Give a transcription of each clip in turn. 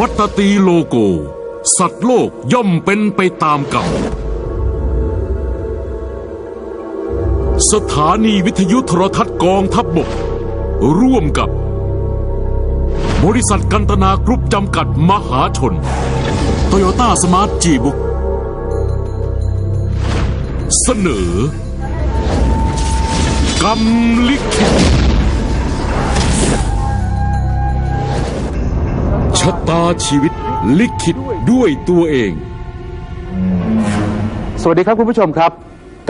วัตตีโลโก สัตว์โลกย่อมเป็นไปตามกรรมสถานีวิทยุโทรทัศน์กองทัพบบก ร่วมกับ บริษัทกันตนากรุ๊ปจำกัดมหาชนโตโยต้าสมาร์ทจีบุกเสนอกรรมลิขิต ชะตาชีวิตลิขิตด้วยตัวเอง สวัสดีครับคุณผู้ชมครับ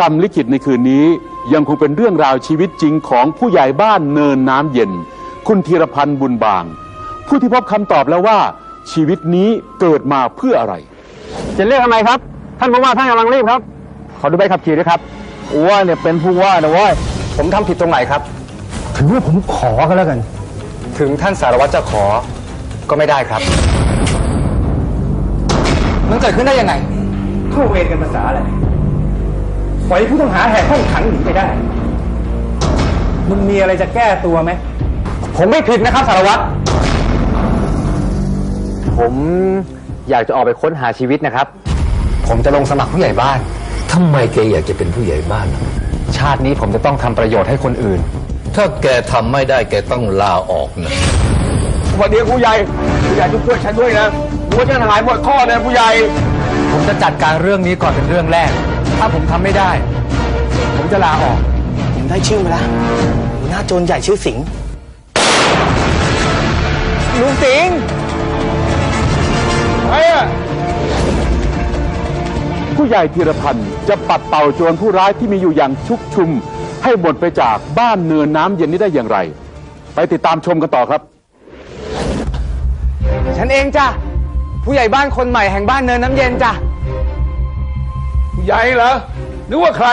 กรรมลิขิตในคืนนี้ยังคงเป็นเรื่องราวชีวิตจริงของผู้ใหญ่บ้านเนินน้ำเย็น คุณธีรพันธ์บุญบาง ผู้ที่พบคำตอบแล้วว่า ชีวิตนี้เกิดมาเพื่ออะไร จะเรียกทำไมครับ ท่านผู้ว่าท่านกำลังรีบครับ ขอดูใบขับขี่ด้วยครับว่าเนี่ยเป็นผู้ว่านะเว้ยผมทำผิดตรงไหนครับ ถือว่าผมขอก็แล้วกัน ถึงท่านสารวัตรจะขอ ก็ไม่ได้ครับ มันเกิดขึ้นได้ยังไงเข้าเวรกันภาษาอะไรปล่อยผู้ต้องหาแหกห้องขังหนีไปได้ มึงมีอะไรจะแก้ตัวไหม ผมไม่ผิดนะครับสารวัตรผมอยากจะออกไปค้นหาชีวิตนะครับ ผมจะลงสมัครผู้ใหญ่บ้าน ทำไมแกอยากจะเป็นผู้ใหญ่บ้านชาตินี้ผมจะต้องทำประโยชน์ให้คนอื่น ถ้าแกทำไม่ได้แกต้องลาออกนะ วันนี้ผู้ใหญ่ผู้ใหญ่ช่วยฉันด้วยนะหัวฉันหายหมดข้อนะผู้ใหญ่ ผมจะจัดการเรื่องนี้ก่อนเป็นเรื่องแรก ถ้าผมทำไม่ได้ ผมจะลาออก ผมได้ชื่อมาแล้วหัวหน้าโจรใหญ่ชื่อสิงห์ลุงสิงห์ไอ้อะผู้ใหญ่ธีรพันธ์จะปัดเป่าโจรผู้ร้ายที่มีอยู่อย่างชุกชุม ให้หมดไปจากบ้านเนินน้ำเย็นนี้ได้อย่างไร ไปติดตามชมกันต่อครับ ฉันเองจ้ะ ผู้ใหญ่บ้านคนใหม่แห่งบ้านเนินน้ำเย็นจ้ะใหญ่เหรอนึกว่าใคร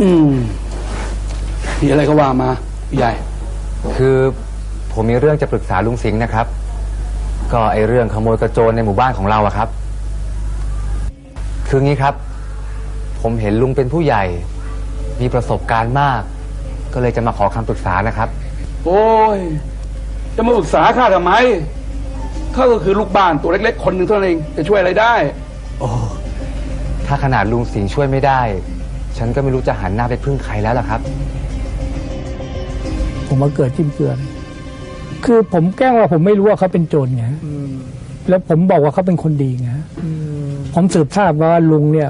อืมมีอะไรก็ว่ามาใหญ่ คือผมมีเรื่องจะปรึกษาลุงสิงห์นะครับ ก็ไอเรื่องขโมยกระโจนในหมู่บ้านของเราอะครับ คืองี้ครับ ผมเห็นลุงเป็นผู้ใหญ่ มีประสบการณ์มาก ก็เลยจะมาขอคำปรึกษานะครับ โอ้ย จะมาปรึกษาข้าทำไมข้าก็คือลูกบ้านตัวเล็ก ๆ คนหนึ่งเท่านั้นเองจะช่วยอะไรได้ถ้าขนาดลุงสิงห์ช่วยไม่ได้ ฉันก็ไม่รู้จะหันหน้าไปพึ่งใครแล้วล่ะครับ ผมมาเกิดจิ้มเกลือนคือผมแกล้งว่าผมไม่รู้ว่าเขาเป็นโจรไงแล้วผมบอกว่าเขาเป็นคนดีไงผมสืบทราบว่าลุงเนี่ย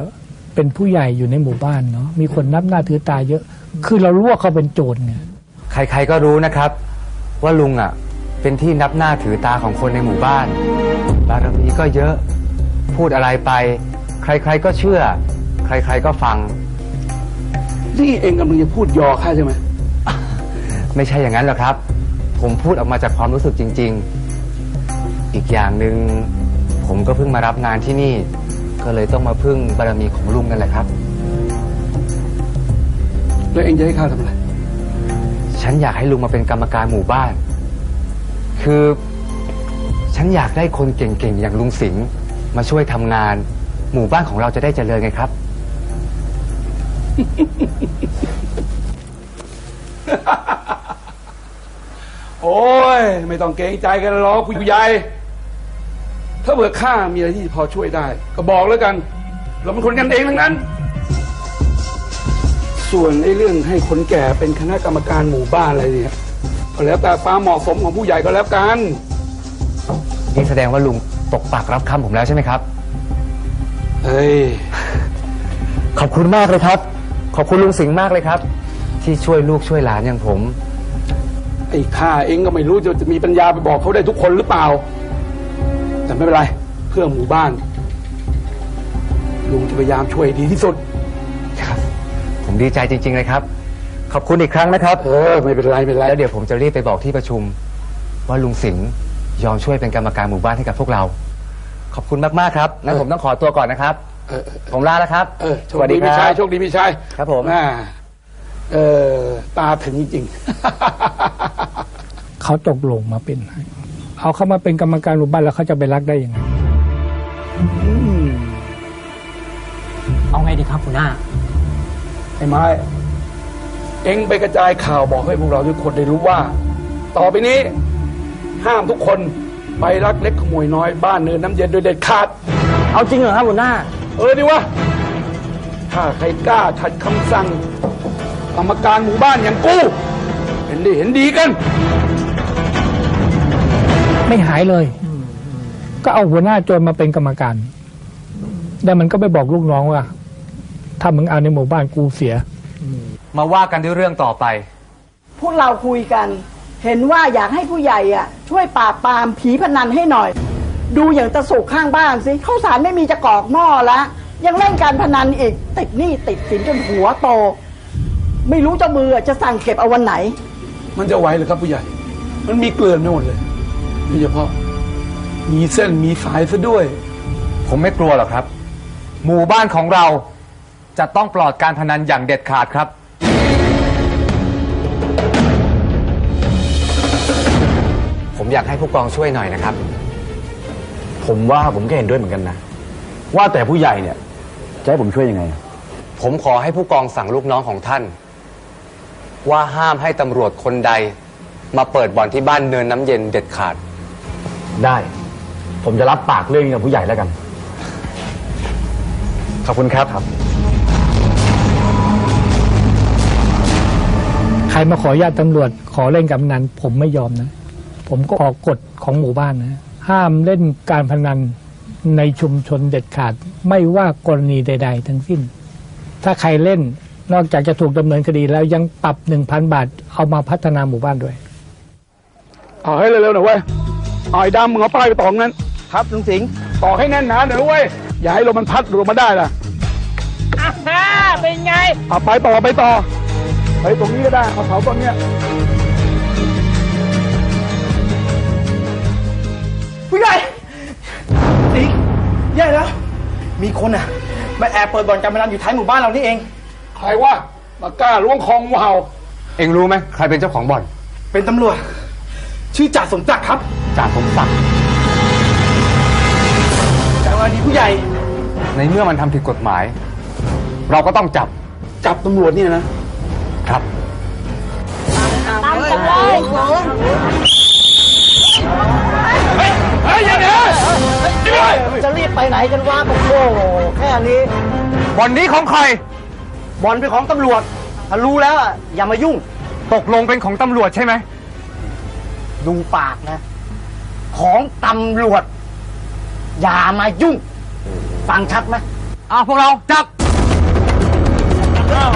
เป็นผู้ใหญ่อยู่ในหมู่บ้านเนาะมีคนนับหน้าถือตาเยอะ คือเรารู้ว่าเขาเป็นโจรไงใครๆก็รู้นะครับ ว่าลุงอะ เป็นที่นับหน้าถือตาของคนในหมู่บ้าน บารมีก็เยอะ พูดอะไรไป ใครๆก็เชื่อ ใครๆก็ฟัง นี่เองกำลังจะพูดยอข้าใช่ไหม ไม่ใช่อย่างนั้นหรอกครับ ผมพูดออกมาจากความรู้สึกจริง ๆ อีกอย่างหนึ่งผมก็เพิ่งมารับงานที่นี่ ก็เลยต้องมาพึ่งบารมีของลุงนั่นแหละครับ แล้วเองจะให้ข้าทำอะไร ฉันอยากให้ลุงมาเป็นกรรมการหมู่บ้าน คือฉันอยากได้คนเก่งๆ อย่างลุงสิงห์มาช่วยทำงาน หมู่บ้านของเราจะได้เจริญไงครับ โอ้ย ไม่ต้องเกรงใจกันหรอกผู้ใหญ่ถ้าเผื่อข้ามีอะไรที่พอช่วยได้ ก็บอกแล้วกัน เราเป็นคนกันเองทั้งนั้น ส่วนไอ้เรื่องให้คนแก่เป็นคณะกรรมการหมู่บ้านอะไรเนี่ย ก็แล้วแต่ความเหมาะสมของผู้ใหญ่ก็แล้วกัน นี่แสดงว่าลุงตกปากรับคำผมแล้วใช่ไหมครับเฮ้ย ขอบคุณมากเลยครับ ขอบคุณลุงสิงห์มากเลยครับ ที่ช่วยลูกช่วยหลานอย่างผม ไอ้ข้าเองก็ไม่รู้จะจะมีปัญญาไปบอกเขาได้ทุกคนหรือเปล่า แต่ไม่เป็นไร เพื่อหมู่บ้าน ลุงจะพยายามช่วยดีที่สุดครับผมดีใจจริง ๆ เลยครับ ขอบคุณอีกครั้งนะครับเออไม่เป็นไรไม่เป็นไร แล้วเดี๋ยวผมจะรีบไปบอกที่ประชุม ว่าลุงสิงห์ยอมช่วยเป็นกรรมการหมู่บ้านให้กับพวกเรา ขอบคุณมากๆครับงั้นผมต้องขอตัวก่อนนะครับ เออเออผมลาแล้วครับเออโชคดีพี่ชายโชคดีพี่ชายครับผม อ่าเออตาถึงจริง เขาตกลงมาเป็นให้เอาเข้ามาเป็นกรรมการหมู่บ้านแล้วเขาจะไปรักได้ยังไง เอาไงดีครับหัวหน้า ไอ้ไม้ เอ็งไปกระจายข่าวบอกให้พวกเราทุกคนได้รู้ว่า ต่อไปนี้ ห้ามทุกคนไปรักเล็กขโมยน้อยบ้านเนินน้ำเย็นโดยเด็ดขาด เอาจริงเหรอครับหัวหน้า เออดีวะถ้าใครกล้าขัดคำสั่งกรรมการหมู่บ้านอย่างกู เห็นดีเห็นดีกัน ไม่หายเลย ก็เอาหัวหน้าโจรมาเป็นกรรมการ แล้วมันก็ไปบอกลูกน้องว่า ถ้ามึงเอาในหมู่บ้านกูเสีย มาว่ากันด้วยเรื่องต่อไป พวกเราคุยกัน เห็นว่าอยากให้ผู้ใหญ่อะช่วยปราบปรามผีพนันให้หน่อย ดูอย่างตะสุกข้างบ้านสิข้าวสารไม่มีจะกรอกหม้อละยังเล่นการพนันอีก ติดหนี้ติดสินจนหัวโต ไม่รู้เจะมือจะสั่งเก็บเอาวันไหน มันจะไหวเหรือครับผู้ใหญ่ มันมีเกลื่อนไปหมดเลยโดยเฉพาะ มีเส้นมีสายซะด้วย ผมไม่กลัวหรอกครับ หมู่บ้านของเราจะต้องปลอดการพนันอย่างเด็ดขาดครับ ผมอยากให้ผู้กองช่วยหน่อยนะครับ ผมว่าผมก็เห็นด้วยเหมือนกันนะ ว่าแต่ผู้ใหญ่เนี่ยจะให้ผมช่วยยังไง ผมขอให้ผู้กองสั่งลูกน้องของท่าน ว่าห้ามให้ตำรวจคนใด มาเปิดบ่อนที่บ้านเนินน้ำเย็นเด็ดขาด ได้ ผมจะรับปากเรื่องนี้กับผู้ใหญ่แล้วกัน ขอบคุณครับใครมาขออนุญาตตำรวจขอเล่นการพนันผมไม่ยอมนะ ผมก็ออกกฎของหมู่บ้านนะห้ามเล่นการพนันในชุมชนเด็ดขาด ไม่ว่ากรณีใด ๆ ทั้งสิ้น ถ้าใครเล่นนอกจากจะถูกดำเนินคดีแล้วยังปรับหนึ่งพันบาท เอามาพัฒนาหมู่บ้านด้วย เอาให้เร็วๆหน่อยเว้ยเอาไอ้ดำมึงเอาป้ายไปตอกนั้น ครับลุงสิงห์ตอกให้แน่นหนาหน่อยเว้ย อย่าให้ลมมันพัดหลุดออกมาได้ล่ะอ่าเป็นไง เอาไปต่อไปต่อไปตรงนี้ก็ได้เอาเสาต้นเนี้ย ผู้ใหญ่สิงห์ใหญ่แล้ว มีคนอะมาแอบเปิดบ่อนการพนันอยู่ท้ายหมู่บ้านเรานี่เอง ใครวะมากล้าล้วงคองูเห่าเองรู้ไหมใครเป็นเจ้าของบ่อนเป็นตำรวจ ชื่อจ่าสมศักดิ์ครับจ่าสมศักดิ์จ่าวันดีผู้ใหญ่ ในเมื่อมันทำผิดกฎหมาย เราก็ต้องจับจับตำรวจเนี่ยนะครับ ตามกันเลย เฮ้ย อย่าเดี๋ยวจะรีบไปไหนกันวะโอ้โหแค่นี้บ่อนนี้ของใครบอลเป็นของตำรวจ ถ้ารู้แล้วอะอย่ามายุ่ง ตกลงเป็นของตำรวจใช่ไหมดูปากนะ ของตำรวจ อย่ามายุ่ง ฟังชัดไหมอะพวกเราจับ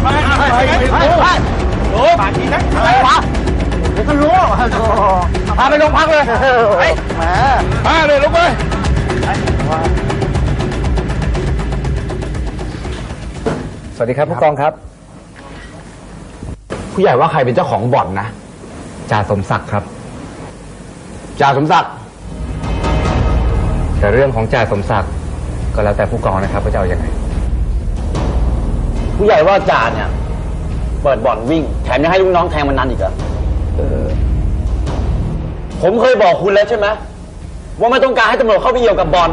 ไปไปไปไปโอ้ปากดีนะอะไรวะ เดี๋ยวก็รู้พาไปโรงพักเลยเฮ้ยแหมมาเลยลงไปสวัสดีครับผู้กองครับ ผู้ใหญ่ว่าใครเป็นเจ้าของบ่อนนะจ่าสมศักดิ์ครับจ่าสมศักดิ์แต่เรื่องของจ่าสมศักดิ์ก็แล้วแต่ผู้กองนะครับว่าจะเอาอย่างไงผู้ใหญ่ว่าจ่าเนี่ย เปิดบ่อนวิ่ง แถมยังให้ลูกน้องแทงมันนันอีกเหรอ ผมเคยบอกคุณแล้วใช่ไหมว่าไม่ต้องการให้ตำรวจเข้าไปเกี่ยวกับบอล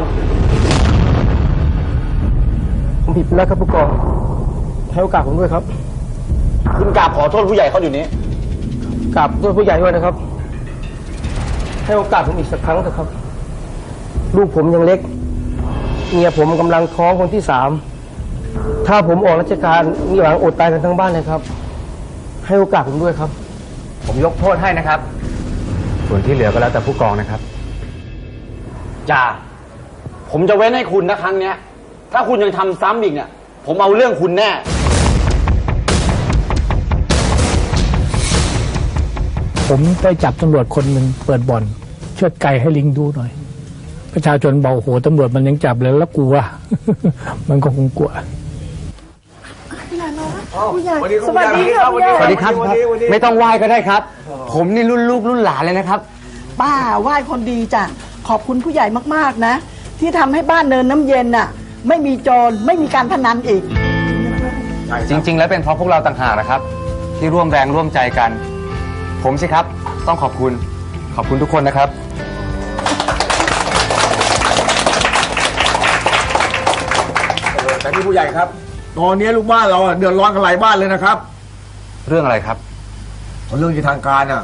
ผมผิดไปแล้วครับผู้กองให้โอกาสผมด้วยครับคุณกราบขอโทษผู้ใหญ่เขาเดี๋ยวนี้กราบด้วยผู้ใหญ่ด้วยนะครับ ให้โอกาสผมอีกสักครั้งเถอะครับ ลูกผมยังเล็กเมียผมกำลังท้องคนที่สามถ้าผมออกราชการมีหวังอดตายกันทั้งบ้านเลยครับ ให้โอกาสผมด้วยครับ ผมยกโทษให้นะครับ ส่วนที่เหลือก็แล้วแต่ผู้กองนะครับ จ่าผมจะเว้นให้คุณนะครั้งเนี้ย ถ้าคุณยังทำซ้ำอีกเนี่ย ผมเอาเรื่องคุณแน่ ผมได้จับตำรวจคนหนึ่งเปิดบ่อน เชือดไก่ให้ลิงดูหน่อย ประชาชนบอกโอ้โหตำรวจมันยังจับเลยแล้วกลัว มันก็คงกลัว ผู้ใหญ่สวัสดีครับผู้ใหญ่สวัสดีครับ ไม่ต้องไหว้ก็ได้ครับ ผมนี่รุ่นลูกรุ่นหลานเลยนะครับ ป้าไหว้คนดีจ้ะขอบคุณผู้ใหญ่มากๆนะ ที่ทำให้บ้านเนินน้ำเย็นน่ะ ไม่มีโจรไม่มีการพนันอีก จริง ๆ แล้วเป็นเพราะพวกเราต่างหากนะครับ ที่ร่วมแรงร่วมใจกัน ผมสิครับ ต้องขอบคุณขอบคุณทุกคนนะครับ แต่ที่ผู้ใหญ่ครับ ตอนนี้ลูกบ้านเราอะเดือดร้อนกันหลายบ้านเลยนะครับ เรื่องอะไรครับ เรื่องที่ทางการอะ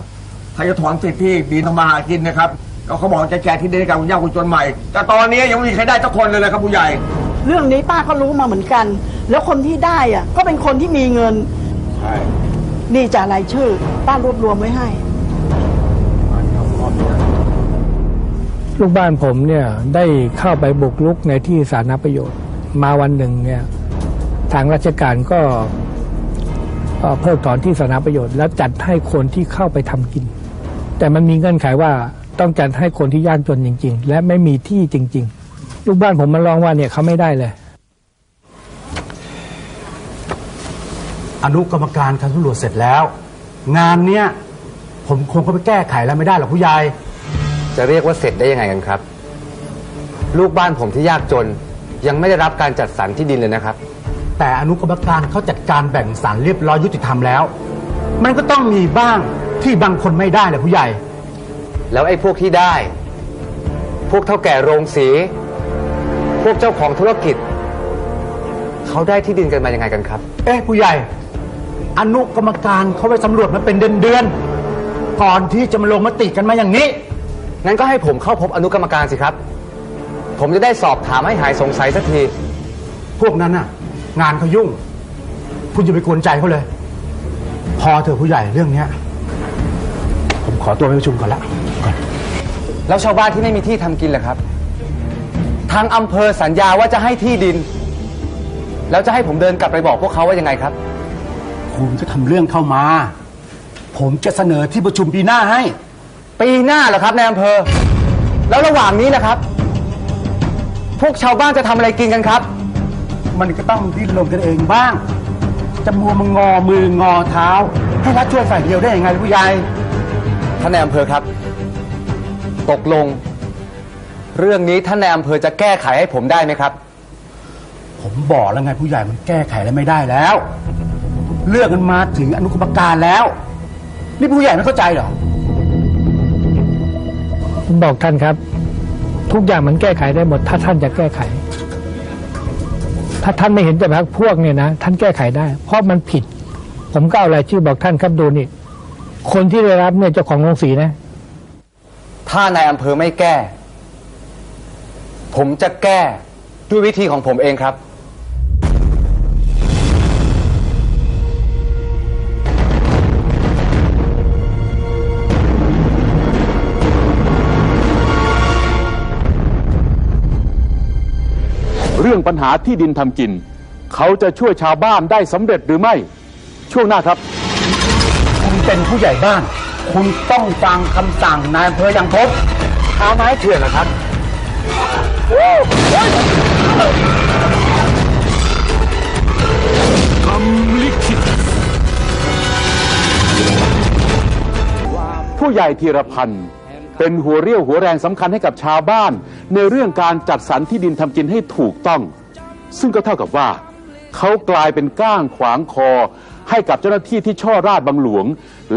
ถ้าจะถอนสิทธิ์ที่ดินทำมาหากินนะครับก็เขาบอกจะแจกที่ดินให้กับคุณย่าคุณจนใหม่ แต่ตอนนี้ยังไม่มีใครได้สักคนเลยนะครับผู้ใหญ่ เรื่องนี้ป้าก็รู้มาเหมือนกัน แล้วคนที่ได้อะ ก็เป็นคนที่มีเงิน ใช่นี่จะรายชื่อ ป้ารวบรวมไว้ให้ ลูกบ้านผมเนี่ยได้เข้าไปบุกรุกในที่สาธารณประโยชน์ มาวันหนึ่งเนี่ย ทางราชการก็เอ่อเพิกถอนที่สาธารณประโยชน์ แล้วจัดให้คนที่เข้าไปทำกิน แต่มันมีเงื่อนไขว่าต้องจัดให้คนที่ยากจนจริง ๆ และไม่มีที่จริง ๆ ลูกบ้านผมมาลองว่าเนี่ยเขาไม่ได้เลย อนุกรรมการการสำรวจเสร็จแล้ว งานเนี้ยผมคงก็ไปแก้ไขแล้วไม่ได้หรอกผู้ใหญ่จะเรียกว่าเสร็จได้ยังไงกันครับ ลูกบ้านผมที่ยากจนยังไม่ได้รับการจัดสรรที่ดินเลยนะครับ แต่อนุกรรมการเขาจัดการแบ่งสรรเรียบร้อยยุติธรรมแล้ว มันก็ต้องมีบ้างที่บางคนไม่ได้แหละผู้ใหญ่ แล้วไอ้พวกที่ได้ พวกเท่าแก่โรงสี พวกเจ้าของธุรกิจ เขาได้ที่ดินกันมายังไงกันครับ เอ๊ะผู้ใหญ่ อนุกรรมการเขาไปสำรวจมาเป็นเดือนๆก่อนที่จะมาลงมติกันมาอย่างนี้ งั้นก็ให้ผมเข้าพบอนุกรรมการสิครับ ผมจะได้สอบถามให้หายสงสัยสักที พวกนั้นน่ะ งานเขายุ่ง คุณจะไปกวนใจเขาเลย พอเถอะผู้ใหญ่เรื่องเนี้ย ผมขอตัวไปประชุมก่อนละก่อนแล้วชาวบ้านที่ไม่มีที่ทำกินล่ะครับ ทางอำเภอสัญญาว่าจะให้ที่ดิน แล้วจะให้ผมเดินกลับไปบอกพวกเขาว่ายังไงครับ คุณก็ทำเรื่องเข้ามา ผมจะเสนอที่ประชุมปีหน้าให้ ปีหน้าเหรอครับในอำเภอ แล้วระหว่างนี้นะครับ พวกชาวบ้านจะทำอะไรกินกันครับ มันก็ต้องดิ้นรนกันเองบ้าง จะมัวมางอมืองอเท้า ให้รัฐช่วยฝ่ายเดียวได้ยังไงผู้ใหญ่ท่านในอำเภอครับ ตกลง เรื่องนี้ท่านในอำเภอจะแก้ไขให้ผมได้ไหมครับ ผมบอกแล้วไงผู้ใหญ่มันแก้ไขอะไรไม่ได้แล้ว เรื่องกันมาถึงอนุกรรมการแล้ว นี่ผู้ใหญ่ไม่เข้าใจเหรอผมบอกท่านครับ ทุกอย่างมันแก้ไขได้หมดถ้าท่านจะแก้ไข ถ้าท่านไม่เห็นจะพักพวกเนี่ยนะท่านแก้ไขได้ เพราะมันผิด ผมก็เอารายชื่อบอกท่านครับดูนี่คนที่ได้รับเนี่ยเจ้าของโรงสีนะ ถ้านายอำเภอไม่แก้ ผมจะแก้ด้วยวิธีของผมเองครับ รื่องปัญหาที่ดินทำกิน เขาจะช่วยชาวบ้านได้สำเร็จหรือไม่ ช่วงหน้าครับ คุณเป็นผู้ใหญ่บ้าน คุณต้องฟังคำสั่งนายอำเภออย่างผมท้าไม้เถื่อนเหรอครับกรรมลิขิตผู้ใหญ่ธีรพันธ์เป็นหัวเรี่ยวหัวแรงสำคัญให้กับชาวบ้าน ในเรื่องการจัดสรรที่ดินทำกินให้ถูกต้อง ซึ่งก็เท่ากับว่า เขากลายเป็นก้างขวางคอ ให้กับเจ้าหน้าที่ที่ช่อราชบังหลวง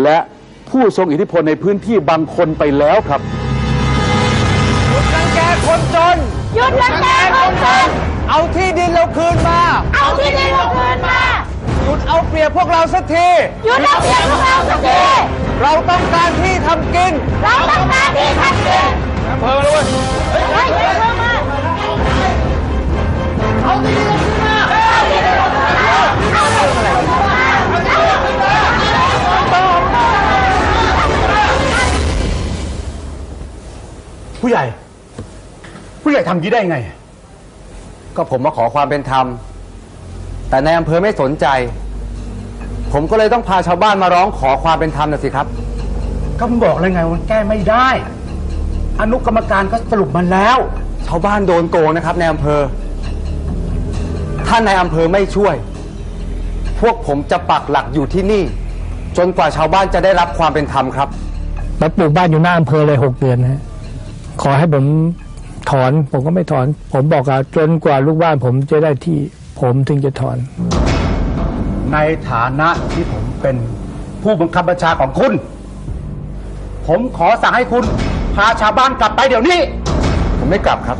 และผู้ทรงอิทธิพลในพื้นที่บางคนไปแล้วครับรังแกคนจนหยุดรังแกคนจนเอาที่ดินเราคืนมา เอาที่ดินเราคืนมาหยุดเอาเปรียบพวกเราสักทีหยุดเอาเปรียบพวกเราสักทีเราต้องการที่ทำกิน เราต้องการที่ทำกินอำเภอแล้วเว้ยเฮ้ยเฮ้ยเฮ้ยมาเอาที่ดินเราคืนมาเอาที่ดินเราคืนมาเอาที่ดินเราคืนมาเอาที่ดินเราคืนมาผู้ใหญ่ ผู้ใหญ่ทำอย่างนี้ได้ยังไง ก็ผมมาขอความเป็นธรรม แต่ในอำเภอไม่สนใจ ผมก็เลยต้องพาชาวบ้านมาร้องขอความเป็นธรรมนะสิครับ ก็ผมบอกแล้วไงว่ามันแก้ไม่ได้ อนุกรรมการก็สรุปมาแล้ว ชาวบ้านโดนโกงนะครับในอำเภอ ถ้าในอำเภอไม่ช่วย พวกผมจะปักหลักอยู่ที่นี่ จนกว่าชาวบ้านจะได้รับความเป็นธรรมครับ แล้วปลูกบ้านอยู่หน้าอำเภอเลยหกเดือนนะฮะขอให้ผมถอนผมก็ไม่ถอน ผมบอกว่าจนกว่าลูกบ้านผมจะได้ที่ผมถึงจะถอน ในฐานะที่ผมเป็นผู้บังคับบัญชาของคุณ ผมขอสั่งให้คุณพาชาวบ้านกลับไปเดี๋ยวนี้ ผมไม่กลับครับ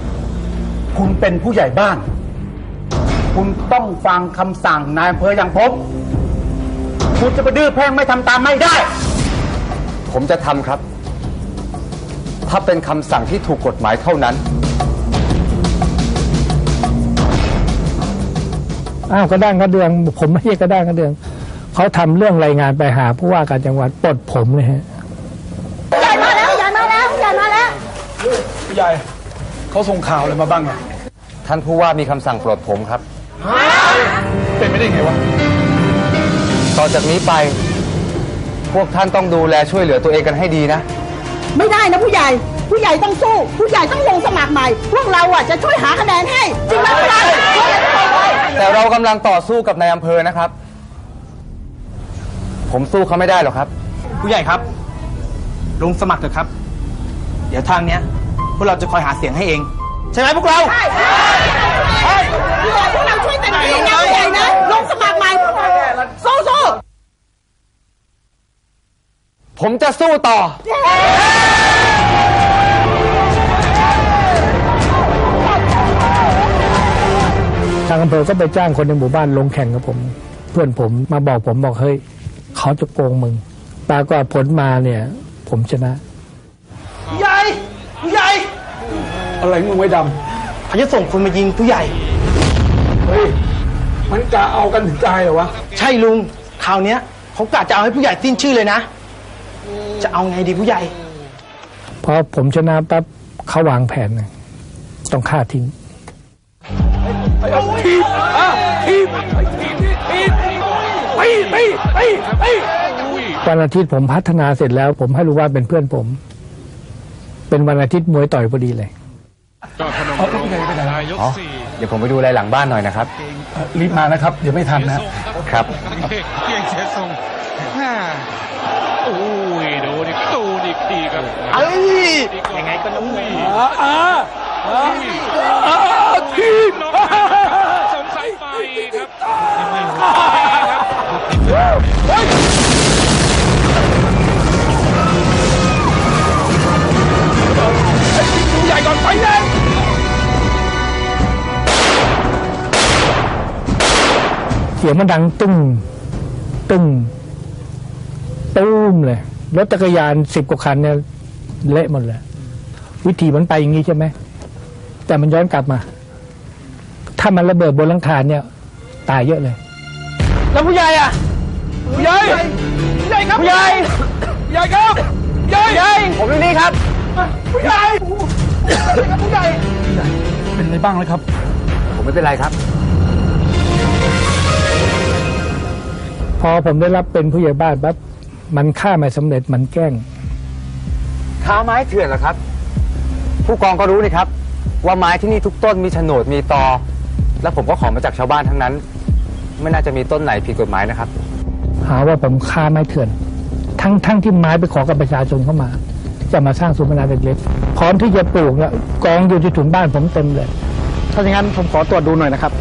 คุณเป็นผู้ใหญ่บ้าน คุณต้องฟังคำสั่งนายอำเภออย่างผม คุณจะไปดื้อแพ่งไม่ทำตามไม่ได้ ผมจะทำครับผถ้าเป็นคำสั่งที่ถูกกฎหมายเท่านั้น อ้าวกระด้างกระเดือง ผมไม่ใช่กระด้างกระเดือง เขาทำเรื่องรายงานไปหาผู้ว่าการจังหวัดปลดผมเลยฮะ ใหญ่มาแล้วใหญ่มาแล้วใหญ่มาแล้ว ผู้ ใหญ่เขาส่งข่าวอะไรมาบ้างอะท่านผู้ว่ามีคำสั่งปลดผมครับ เป็นไม่ได้ไงวะ ต่อจากนี้ไป พวกท่านต้องดูแลช่วยเหลือตัวเองกันให้ดีนะ ไม่ได้นะผู้ใหญ่ ผู้ใหญ่ต้องสู้ ผู้ใหญ่ต้องลงสมัครใหม่ พวกเราอะจะช่วยหาคะแนนให้จริงไหมผู้ใหญ่แต่เรากำลังต่อสู้กับนายอำเภอนะครับ ผมสู้เขาไม่ได้หรอกครับ ผู้ใหญ่ครับ ลงสมัครเถอะครับ เดี๋ยวทางเนี้ย พวกเราจะคอยหาเสียงให้เอง ใช่ไหมพวกเราใช่ใช่ผู้ใหญ่พวกเราช่วยเต็มที่นะใหญ่นะลงสมัครใหม่สู้สู้ผมจะสู้ต่อทางอำเภอก็ไปจ้างคนในหมู่บ้านลงแข่งกับผม เพื่อนผมมาบอกผมบอกเฮ้ยเขาจะโกงมึงปรากฏผลมาเนี่ย ผมชนะ ผู้ใหญ่ ผู้ใหญ่ อะไรมึงไว้ดเขาจะส่งคนมายิงผู้ใหญ่ำเฮ้ย มันกะเอากันถึงตายเหรอวะ ใช่ลุง คราวเนี้ยเขากะจะเอาให้ผู้ใหญ่สิ้นชื่อเลยนะ จะเอาไงดีผู้ใหญ่ พอผมชนะปั๊บเขาวางแผนนะต้องฆ่าทิ้งทีบอะทีบทีบทีบไปไปไปไปวันอาทิตย์ผมพัฒนาเสร็จแล้ว ผมให้รู้ว่าเป็นเพื่อนผม เป็นวันอาทิตย์มวยต่อยพอดีเลย อ๋อเดี๋ยวผมไปดูแลหลังบ้านหน่อยนะครับรีบมานะครับ เดี๋ยวไม่ทันนะครับเพียงเสียทรงฮ่าโอ้ยโดนอีกตูนอีกทีครับเอ้ยยังไงก็ต้องอ่าอ่าอ่าอ่าทีบสงสัยไปครับผู้ใหญ่ก่อนไปเล เสียงมันดังตึ้งตึ้งตุ้มเลยรถจักรยานสิบกว่าคันเนี่ยเละหมดเลยวิธีมันไปอย่างนี้ใช่ไหมแต่มันย้อนกลับมา ถ้ามันระเบิดบนหลังคาเนี่ย ตายเยอะเลย แล้วผู้ใหญ่อะผู้ใหญ่ผู้ใหญ่ครับผู้ใหญ่ผู้ใหญ่ครับผู้ใหญ่ผู้ใหญ่ผมอยู่นี่ครับผู้ใหญ่ผู้ใหญ่เป็นอะไรบ้างเลยครับ ผมไม่เป็นไรครับ พอผมได้รับเป็นผู้ใหญ่บ้านปั๊บมันฆ่าไม่สำเร็จมันแกล้งค้าไม้เถื่อนเหรอครับ ผู้กองก็รู้นี่ครับ ว่าไม้ที่นี่ทุกต้นมีโฉนดมีตอ แล้วผมก็ขอมาจากชาวบ้านทั้งนั้น ไม่น่าจะมีต้นไหนผิดกฎหมายนะครับ หาว่าผมฆ่าไม้เถื่อน ทั้งทั้งที่ไม้ไปขอกับประชาชนเข้ามา จะมาสร้างศูนย์พัฒนาเด็กๆพร้อมที่จะปลูกเนี่ยกองอยู่ที่ถุนบ้านผมเต็มเลย ถ้าอย่างนั้นผมขอตรวจดูหน่อยนะครับ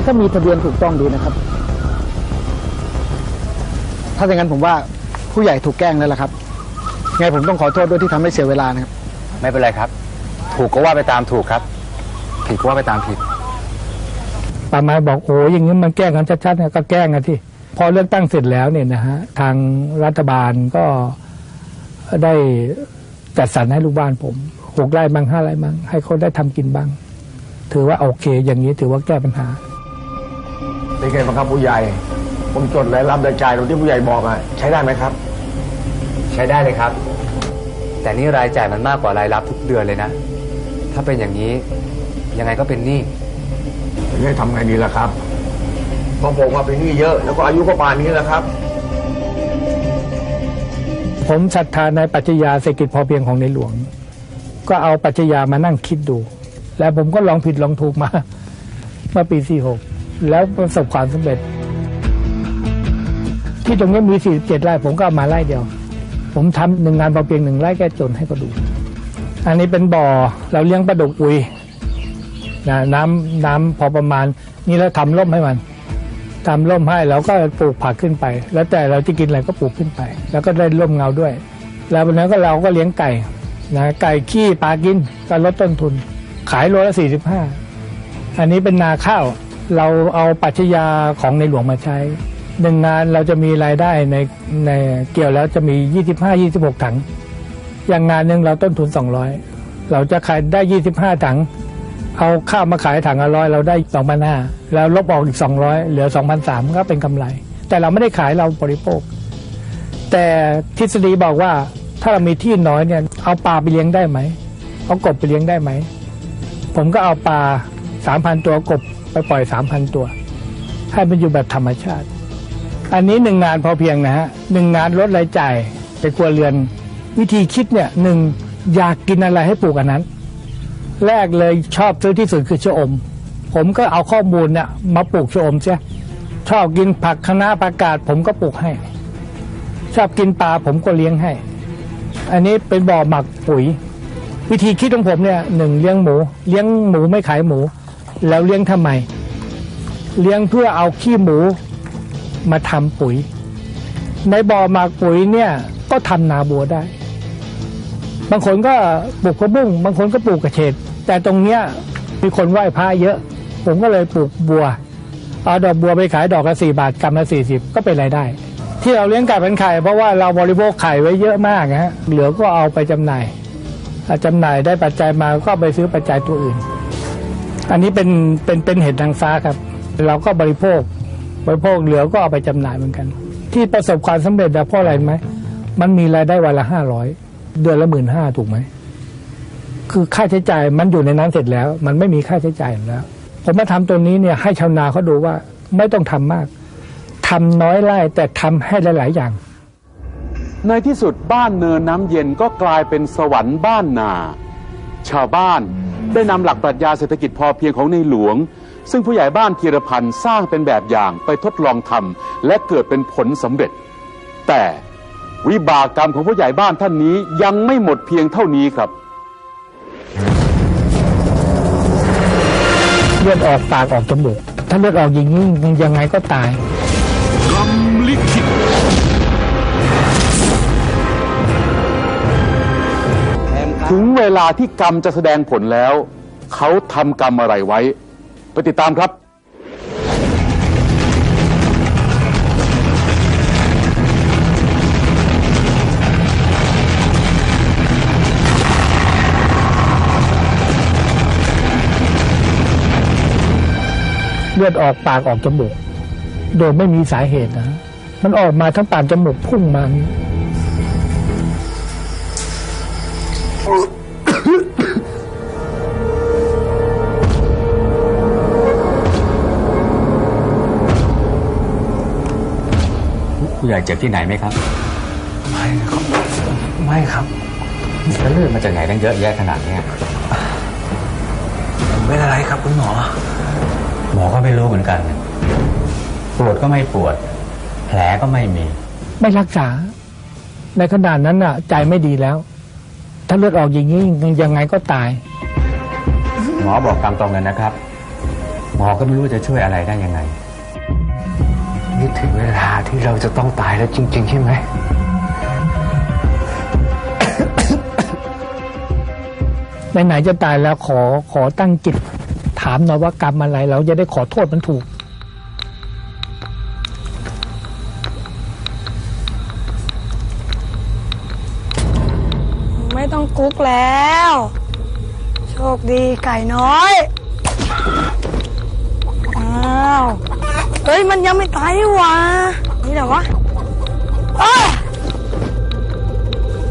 มันก็มีทะเบียนถูกต้องดีนะครับ ถ้าอย่างนั้นผมว่าผู้ใหญ่ถูกแกล้งแล้วล่ะครับ ไงผมต้องขอโทษด้วยที่ทำให้เสียเวลานะครับ ไม่เป็นไรครับ ถูกก็ว่าไปตามถูกครับ ผิดก็ว่าไปตามผิดป่าไม้บอกโอ้ยอย่างนี้มันแกล้งกันชัดๆเนี่ยก็แกล้งกันที่พอเลือกตั้งเสร็จแล้วเนี่ยนะฮะทางรัฐบาลก็ได้จัดสรรให้ลูกบ้านผมหกไร่บ้างห้าไร่บ้างให้เขาได้ทำกินบ้าง ถือว่าโอเค อย่างนี้ถือว่าแก้ปัญหา เป็นไงบ้างครับผู้ใหญ่ ผมจดรายรับรายจ่ายตรงที่ผู้ใหญ่บอกอะใช้ได้ไหมครับ ใช้ได้เลยครับ แต่นี่รายจ่ายมันมากกว่ารายรับทุกเดือนเลยนะ ถ้าเป็นอย่างนี้ยังไงก็เป็นหนี้จะให้ทำไงดีล่ะครับเพราะผมว่าเป็นหนี้เยอะ แล้วก็อายุก็ป่านนี้แล้วครับ ผมศรัทธาในปรัชญาเศรษฐกิจพอเพียงของในหลวง ก็เอาปรัชญามานั่งคิดดู แล้วผมก็ลองผิดลองถูกมาเมื่อปี 46 แล้วประสบความสำเร็จ ที่ตรงนี้มี 47 ไร่ผมก็ามาไร่เดียว ผมทำหนึ่งงานพอเพียงหนึ่งไร่แก้จนให้ก็ดู อันนี้เป็นบ่อเราเลี้ยงปลาดุกอุยนะน้ำน้ำพอประมาณ นี่แล้วทำร่มให้มันทำร่มให้แล้วก็ปลูกผักขึ้นไป แล้วแต่เราจะกินอะไรก็ปลูกขึ้นไป แล้วก็ได้ร่มเงาด้วย แล้ววันนั้นก็เราก็เลี้ยงไก่นะไก่ขี้ปลากินก็ลดต้นทุน ขายโลละสี่สิบห้าอันนี้เป็นนาข้าว เราเอาปรัชญาของในหลวงมาใช้หนึ่งงานเราจะมีรายได้ในในเกี่ยวแล้วจะมี 25 26 ถัง อย่างงานหนึ่งเราต้นทุน 200 เราจะขายได้ 25 ถัง เอาข้าวมาขายถังละร้อยเราได้2,500แล้วลบออกอีก 200 เหลือ 2,300 ก็เป็นกำไร แต่เราไม่ได้ขายเราบริโภค แต่ทฤษฎีบอกว่าถ้าเรามีที่น้อยเนี่ยเอาปลาไปเลี้ยงได้ไหมเอากบไปเลี้ยงได้ไหมผมก็เอาปลา3,000 ตัวกบ ไปปล่อย3,000ตัว ให้มันอยู่แบบธรรมชาติ อันนี้หนึ่งงานพอเพียงนะฮะหนึ่งงานลดรายจ่ายไปครัวเรือน วิธีคิดเนี่ยหนึ่งอยากกินอะไรให้ปลูกอันนั้น แรกเลยชอบซื้อที่สุดคือชะอม ผมก็เอาข้อมูลเนี่ยมาปลูกชะอมเสียชอบกินผักคะน้าประกาศผมก็ปลูกให้ ชอบกินปลาผมก็เลี้ยงให้ อันนี้เป็นบ่อหมักปุ๋ย วิธีคิดของผมเนี่ยหนึ่งเลี้ยงหมู เลี้ยงหมูไม่ขายหมู แล้วเลี้ยงทำไม เลี้ยงเพื่อเอาขี้หมูมาทำปุ๋ย ในบ่อหมักปุ๋ยเนี่ยก็ทำนาบัวได้ บางคนก็ปลูกกระบุ้งบางคนก็ปลูกกระเฉดแต่ตรงเนี้ยมีคนไหว้พระเยอะ ผมก็เลยปลูกบัวเอาดอกบัวไปขายดอกละสี่บาทกำละสี่สิบก็เป็นรายได้ ที่เราเลี้ยงไก่เป็นไข่เพราะว่าเราบริโภคไข่ไว้เยอะมากนะฮะเหลือก็เอาไปจำหน่ายเอาจำหน่ายได้ปัจจัยมาก็ไปซื้อปัจจัยตัวอื่น อันนี้เป็นเป็นเป็นเห็ดนางฟ้าครับ เราก็บริโภค บริโภคเหลือก็เอาไปจำหน่ายเหมือนกัน ที่ประสบความสำเร็จอะเพราะอะไรไหมมันมีรายได้วันละห้าร้อยเดือนละหมื่นห้าถูกไหมคือค่าใช้จ่ายมันอยู่ในนั้นเสร็จแล้ว มันไม่มีค่าใช้จ่ายแล้วผมมาทำตัวนี้เนี่ยให้ชาวนาเขาดูว่าไม่ต้องทำมากทำน้อยไร่แต่ทำให้หลาย ๆ อย่าง ในที่สุดบ้านเนินน้ำเย็นก็กลายเป็นสวรรค์บ้านนา ชาวบ้าน ได้นำหลักปรัชญาเศรษฐกิจพอเพียงของในหลวง ซึ่งผู้ใหญ่บ้านธีรพันธ์สร้างเป็นแบบอย่างไปทดลองทำและเกิดเป็นผลสำเร็จ แต่วิบากกรรมของผู้ใหญ่บ้านท่านนี้ยังไม่หมดเพียงเท่านี้ครับเลือดออกปากออกจมูกถ้าเลือดออกอย่างนี้ยังไงก็ตาย ถึงเวลาที่กรรมจะแสดงผลแล้ว เขาทำกรรมอะไรไว้ ไปติดตามครับ เลือดออกปากออกจมูก โดยไม่มีสาเหตุนะ มันออกมาทั้งปากจมูกพุ่งมาอย่างนี้ ผู้ใหญ่เจ็บที่ไหนไหมครับ ไม่ครับไม่ครับแล้วเลือดมาจากไหนตั้งเยอะแยะขนาดเนี้ยเป็นอะไรครับคุณหมอ หมอก็ไม่รู้เหมือนกัน ปวดก็ไม่ปวด แผลก็ไม่มี ไม่รักษา ในขนาดนั้นน่ะ ใจไม่ดีแล้ว ถ้าเลือดออกอย่างนี้ยังไงก็ตาย หมอบอกตามตรงเลยนะครับ หมอก็ไม่รู้จะช่วยอะไรได้ยังไง นี่ถึงเวลาที่เราจะต้องตายแล้วจริง ๆ ใช่ไหม ไหนๆจะตายแล้วขอขอตั้งจิต ถามหน่อยว่ากรรมอะไร เราจะได้ขอโทษมันถูก ต้องกุ๊กแล้ว โชคดีไก่น้อย อ้าว เฮ้ย มันยังไม่ตายนี่หว่านี่แหละวะอ้า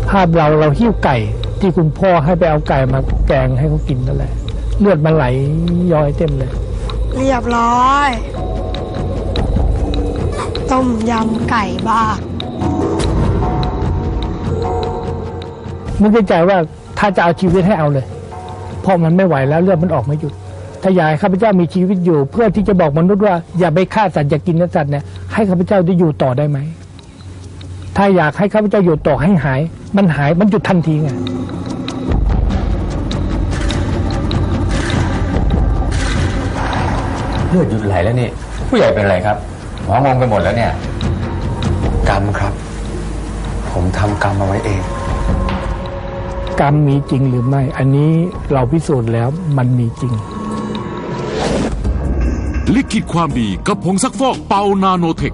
ภาพเราเราหิ้วไก่ ที่คุณพ่อให้ไปเอาไก่มาแกงให้เขากินนั่นแหละ เลือดมันไหลย้อยเต็มเลย เรียบร้อย ต้มยำไก่บ้า นึกในใจว่าถ้าจะเอาชีวิตให้เอาเลย เพราะมันไม่ไหวแล้วเลือดมันออกไม่หยุดถ้าอยากให้ข้าพเจ้ามีชีวิตอยู่ เพื่อที่จะบอกมนุษย์ว่าอย่าไปฆ่าสัตว์อย่ากินเนื้อสัตว์เนี่ยให้ข้าพเจ้าได้อยู่ต่อได้ไหมถ้าอยากให้ข้าพเจ้าอยู่ต่อให้หาย มันหายมันหยุดทันทีไงเลือดหยุดไหลแล้วนี่ผู้ใหญ่เป็นอะไรครับหมองงไปหมดแล้วเนี่ย กรรมครับ ผมทำกรรมเอาไว้เอง กรรมมีจริงหรือไม่ อันนี้เราพิสูจน์แล้วมันมีจริง ลิขิตความดีกับผงซักฟอกเปานาโนเทค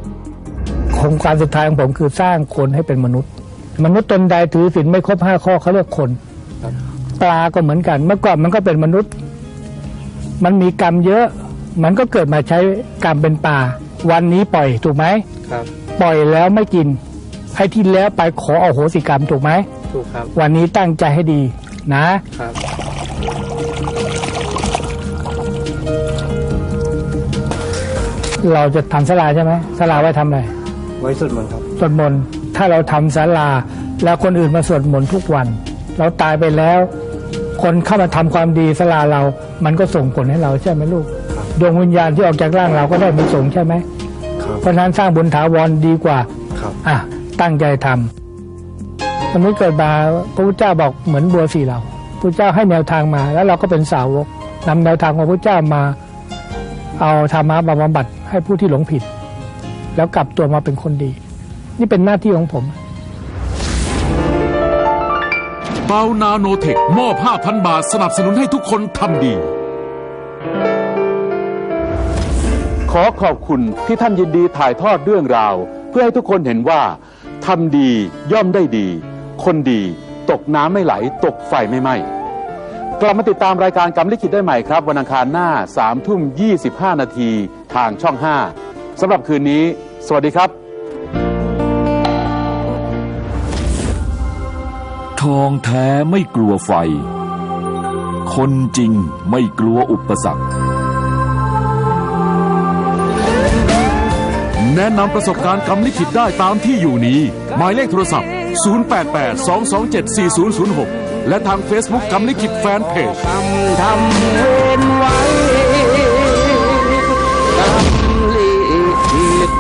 โครงการสุดท้ายของผมคือสร้างคนให้เป็นมนุษย์ มนุษย์ตนใดถือศีลไม่ครบห้าข้อเขาเรียกคนปลาก็เหมือนกัน เมื่อก่อนมันก็เป็นมนุษย์ มันมีกรรมเยอะ มันก็เกิดมาใช้กรรมเป็นปลาวันนี้ปล่อยถูกไหมครับ ปล่อยแล้วไม่กินให้ที่แล้วไปขอเอาโหสิกรรมถูกไหม ถูกครับ วันนี้ตั้งใจให้ดีนะครับ เราจะทำศาลาใช่ไหมศาลาไว้ทำอะไรไว้สวดมนต์ครับ สวดมนต์ถ้าเราทำศาลา แล้วคนอื่นมาสวดมนต์ทุกวัน เราตายไปแล้ว คนเข้ามาทำความดีศาลาเรา มันก็ส่งผลให้เราใช่ไหมลูก ดวงวิญญาณที่ออกจากร่างเราก็ได้มีส่งใช่ไหมครับ เพราะฉะนั้นสร้างบุญถาวรดีกว่าครับ อะตั้งใจทำ มนุษย์เกิดมาพระพุทธเจ้าบอกเหมือนบัวสีเหล่าพระเจ้าให้แนวทางมา แล้วเราก็เป็นสาวกนำแนวทางของพระเจ้ามา เอาธรรมะบำบัดให้ผู้ที่หลงผิด แล้วกลับตัวมาเป็นคนดี นี่เป็นหน้าที่ของผมเปานาโนเทคมอบ 5,000 บาท สนับสนุนให้ทุกคนทำดี ขอขอบคุณที่ท่านยินดีถ่ายทอดเรื่องราว เพื่อให้ทุกคนเห็นว่าทำดีย่อมได้ดี คนดี ตกน้ำไม่ไหล ตกไฟไม่ไหม้กลับมาติดตามรายการกำลิขิตได้ใหม่ครับ วันอังคารหน้า3ทุ่ม 25 นาทีทางช่อง 5สำหรับคืนนี้ สวัสดีครับ ทองแท้ไม่กลัวไฟ คนจริงไม่กลัวอุปสรรคแนะนำประสบการณ์กำลิขิตได้ตามที่อยู่นี้ หมายเลขโทรศัพท์ 088-227-4006 และทาง Facebook กำลิกิจแฟนเพจทำทำเว้นไว้กำลิขิต